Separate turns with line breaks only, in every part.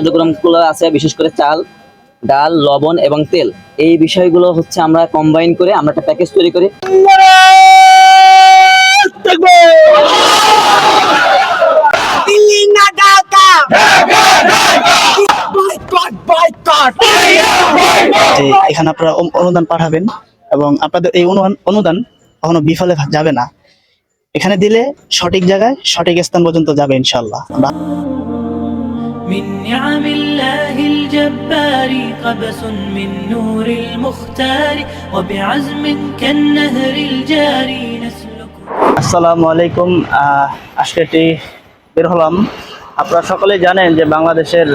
কার্যক্রমগুলো আছে, বিশেষ করে চাল, ডাল, লবণ এবং তেল। এই বিষয়গুলো হচ্ছে আমরা কম্বাইন করে আমরা একটা প্যাকেজ তৈরি করি।
এখানে আপনারা অনুদান পাঠাবেন এবং আপনাদের এই অনুদান কখনো বিফলে যাবে না। এখানে দিলে সঠিক জায়গায় সঠিক স্থান পর্যন্ত যাবে ইনশাল্লাহ
من نعم الله الجبار قبس من نور المختار وبعزم كالنهر الجاري نسلك
আসসালামু আলাইকুম আহ, আজকে এটি বের হলাম আপনারা সকলে জানেন যে বাংলাদেশের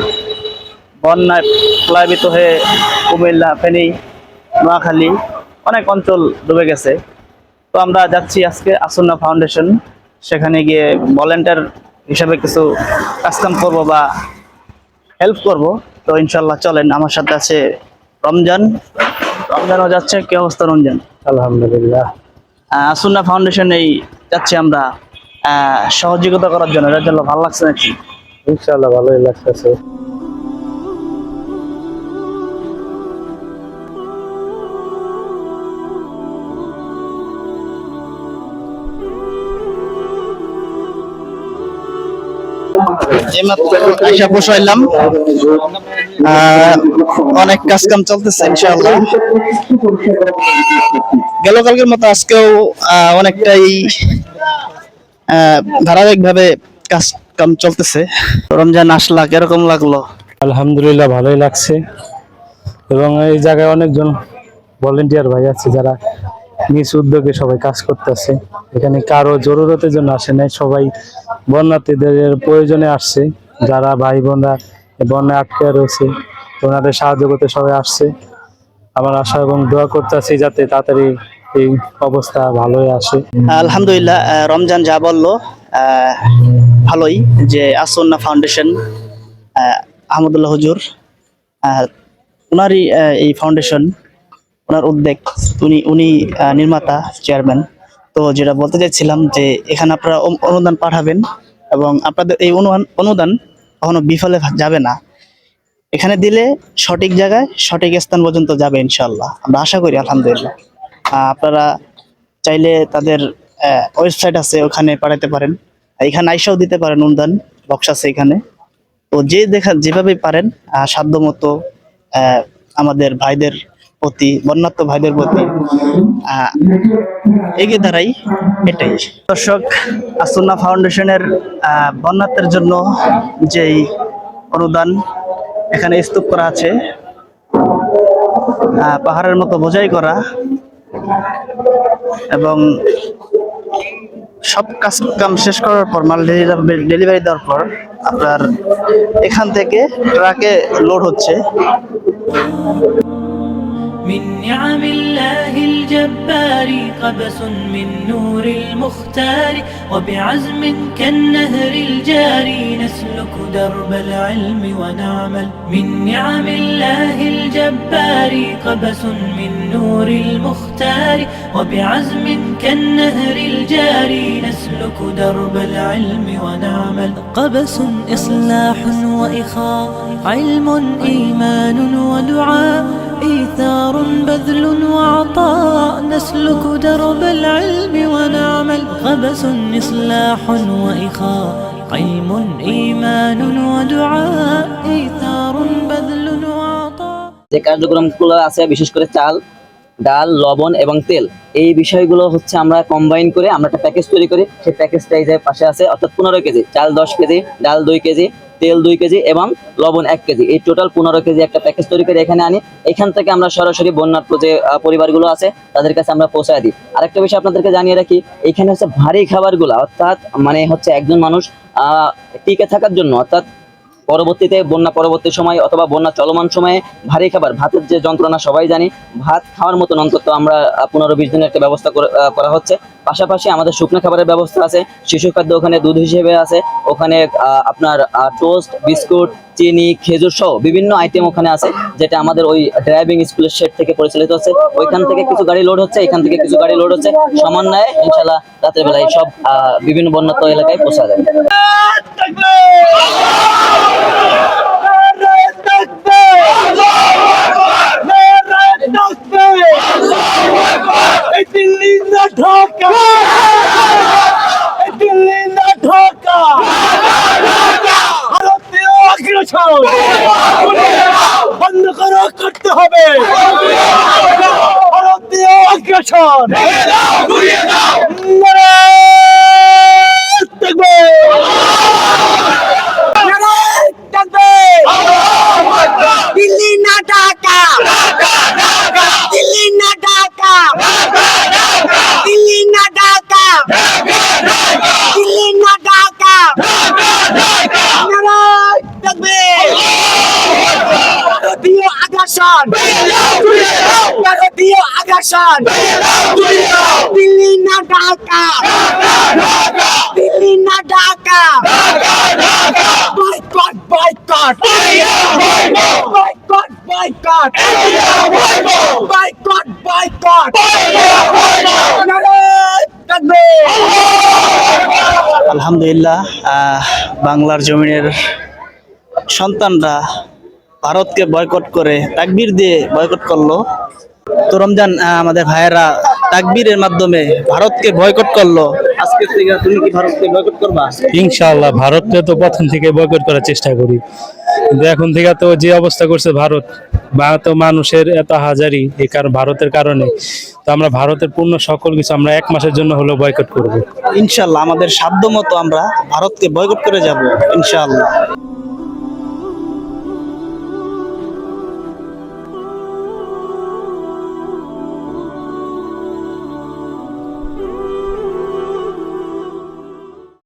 বন্যায় প্লাবিত হয়ে কুমিল্লা ফেনী নোয়াখালী অনেক অঞ্চল ডুবে গেছে তো আমরা যাচ্ছি আজকে আসন্না ফাউন্ডেশন সেখানে গিয়ে ভলেন্টিয়ার হিসাবে কিছু কাজকাম করব বা হেল্প করব। তো ইনশাল্লাহ চলেন আমার সাথে আছে রমজান। রমজানও যাচ্ছে কি অবস্থা রমজান?
আলহামদুলিল্লাহ।
আসুন্না ফাউন্ডেশন এই যাচ্ছি আমরা আহ, সহযোগিতা করার জন্য। এটার জন্য ভালো লাগছে নাকি?
ইনশাল্লাহ ভালোই লাগতেছে।
আইসা বসাইলাম অনেক কাজ কাম চলতেছে, ইনশাআল্লাহ। গেল কালকের মতো আজকেও অনেকটাই ধারাবাহিক ভাবে কাজ কাম চলতেছে। রমজান আসলা, কীরকম লাগল?
আলহামদুলিল্লাহ, ভালোই লাগছে। এবং এই জায়গায় অনেকজন ভলেন্টিয়ার ভাই আছে যারা নিজ উদ্যোগে সবাই কাজ করতেছে। এখানে কারও জরুরতের জন্য আসে নাই সবাই বন্যার্থীদের প্রয়োজনে আসছে। যারা ভাই বোনরা বন্যায় আটকে রয়েছে ওনাদের সাহায্য করতে সবাই আসছে। আমার আশা এবং দোয়া করতেছি যাতে তাড়াতাড়ি এই অবস্থা ভালোই আসে।
আলহামদুলিল্লাহ রমজান যা বলল ভালোই যে আসন্না ফাউন্ডেশন আহ, আহমদুল্লাহ হুজুর ওনারই এই ফাউন্ডেশন ওনার উদ্যোগ উনি উনি নির্মাতা চেয়ারম্যান তো যেটা বলতে চাইছিলাম যে এখানে আপনারা অনুদান পাঠাবেন এবং আপনাদের এই অনুদান অনুদান কখনো বিফলে যাবে না। এখানে দিলে সঠিক জায়গায় সঠিক স্থান পর্যন্ত যাবে ইনশাল্লাহ আমরা আশা করি আলহামদুলিল্লাহ। আপনারা চাইলে তাদের ওয়েবসাইট আছে ওখানে পাঠাতে পারেন। এখানে আইসাও দিতে পারেন অনুদান বক্স আছে এখানে। তো যে দেখা যেভাবে পারেন আহ, সাধ্য মতো আহ, আমাদের ভাইদের প্রতি বন্যাত্ম ভাইদের প্রতি এগিয়ে দাঁড়াই এটাই। দর্শক, আসুন্না ফাউন্ডেশনের বন্যাত্মের জন্য যেই অনুদান এখানে স্তূপ করা আছে পাহাড়ের মতো বোঝাই করা এবং সব কাজ কাম শেষ করার পর, মাল ডেলিভারি দেওয়ার পর আপনার এখান থেকে ট্রাকে লোড হচ্ছে।
من نعم الله الجبار قبس من نور المختار وبعزم كالنهر الجاري نسلك درب العلم ونعمل. من نعم الله الجبار قبس من نور المختار وبعزم كالنهر الجاري نسلك درب العلم ونعمل. قبس إصلاح وإخاء علم إيمان ودعاء إيثار بذل وعطاء نسلك درب العلم ونعمل قبس إصلاح وإخاء علم إيمان ودعاء إيثار بذل وعطاء
যে কার্যক্রমগুলো আছে বিশেষ করে চাল ডাল, লবণ এবং তেল। এই বিষয়গুলো হচ্ছে আমরা কম্বাইন করে আমরা একটা প্যাকেজ তৈরি করি। সেই প্যাকেজটা এই যে পাশে আছে, অর্থাৎ পনেরো কেজি। চাল দশ কেজি, ডাল দুই কেজি, তেল দুই কেজি এবং লবণ এক কেজি। এই টোটাল পনেরো কেজি একটা প্যাকেজ তৈরি করে এখানে আনি। এখান থেকে আমরা সরাসরি বন্যার্থ যে পরিবারগুলো আছে, তাদের কাছে আমরা পৌঁছায় দিই। আরেকটা বিষয় আপনাদেরকে জানিয়ে রাখি, এখানে হচ্ছে ভারী খাবারগুলো, অর্থাৎ মানে হচ্ছে একজন মানুষ, আহ, টিকে থাকার জন্য, অর্থাৎ পরবর্তীতে, বন্যা পরবর্তী সময় অথবা বন্যা চলমান সময়ে ভারী খাবার, ভাতের যে যন্ত্রণা সবাই জানি, ভাত খাওয়ার মতন অন্তত আমরা পনেরো বিশ দিনের একটা ব্যবস্থা করে- হচ্ছে। পাশাপাশি আমাদের শুকনো খাবারের ব্যবস্থা আছে, শিশু খাদ্য ওখানে দুধ হিসেবে আছে, ওখানে আপনার টোস্ট, বিস্কুট চিনি, খেজুর সহ বিভিন্ন আইটেম ওখানে আছে, যেটা আমাদের ওই ড্রাইভিং স্কুলের শেড থেকে পরিচালিত হচ্ছে। ওইখান থেকে কিছু গাড়ি লোড হচ্ছে, এখান থেকে কিছু গাড়ি লোড হচ্ছে। সমন্বয়ে ইনশাল্লাহ রাতের বেলায় সব বিভিন্ন বন্যাত্ম এলাকায় পৌঁছা যাবে
南也到，北也。আগ্রাসন দিল্লি না ঢাকা দিল্লি না Dhaka boycott boycott boycott boycott boycott boycott
আলহামদুলিল্লাহ বাংলার জমিনের সন্তানরা ভারতকে বয়কট করে তাকবির দিয়ে বয়কট করল। তো রমজান আমাদের ভাইয়েরা তাকবীরের মাধ্যমে ভারতকে বয়কট করল। আজকে থেকে তুমি কি ভারতকে বয়কট করবা?
ইনশাআল্লাহ ভারতকে তো প্রথম থেকে বয়কট করার চেষ্টা করি। কিন্তু এখন থেকে তো যে অবস্থা করছে ভারত বা তো মানুষের এত হাজারি এই কারণ ভারতের কারণে তো আমরা ভারতের পূর্ণ সকল কিছু আমরা এক মাসের জন্য হলেও বয়কট করব।
ইনশাল্লাহ আমাদের সাধ্য মতো আমরা ভারতকে বয়কট করে যাব ইনশাআল্লাহ।